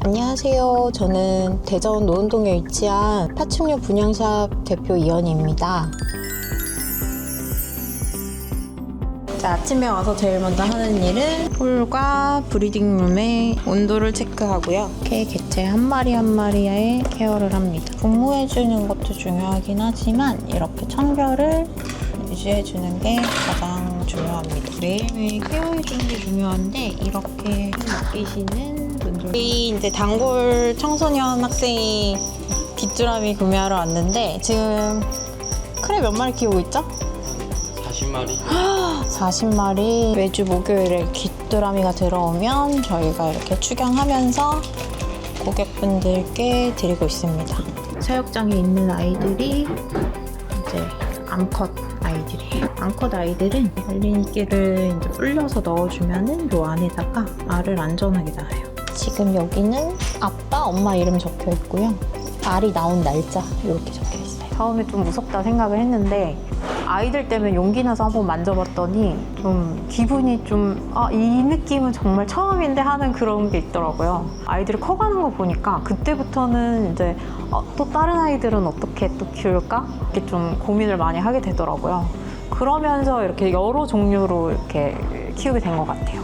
안녕하세요. 저는 대전 노은동에 위치한 파충류 분양샵 대표 이연희입니다. 자, 아침에 와서 제일 먼저 하는 일은 홀과 브리딩룸의 온도를 체크하고요. 이렇게 개체 한 마리 한 마리의 케어를 합니다. 분무해주는 것도 중요하긴 하지만 이렇게 청결을 유지해주는 게 가장 중요합니다. 매일매일 케어해주는 게 중요한데 이렇게 맡기시는 분들 저희 이제 단골 청소년 학생이 귀뚜라미 구매하러 왔는데 지금 크레 몇 마리 키우고 있죠? 40마리 40마리 매주 목요일에 귀뚜라미가 들어오면 저희가 이렇게 추경하면서 고객분들께 드리고 있습니다. 사육장에 있는 아이들이 이제 암컷 아이들이에요. 암컷 아이들은 알린기를 이제 불려서 넣어주면은 요 안에다가 알을 안전하게 낳아요. 지금 여기는 아빠, 엄마 이름 적혀 있고요. 알이 나온 날짜 이렇게 적혀 있어요. 처음에 좀 무섭다 생각을 했는데 아이들 때문에 용기 나서 한번 만져봤더니 좀 기분이 좀 아 이 느낌은 정말 처음인데 하는 그런 게 있더라고요. 아이들이 커가는 거 보니까 그때부터는 이제 어, 또 다른 아이들은 어떻게 또 키울까 이렇게 좀 고민을 많이 하게 되더라고요. 그러면서 이렇게 여러 종류로 이렇게 키우게 된 것 같아요.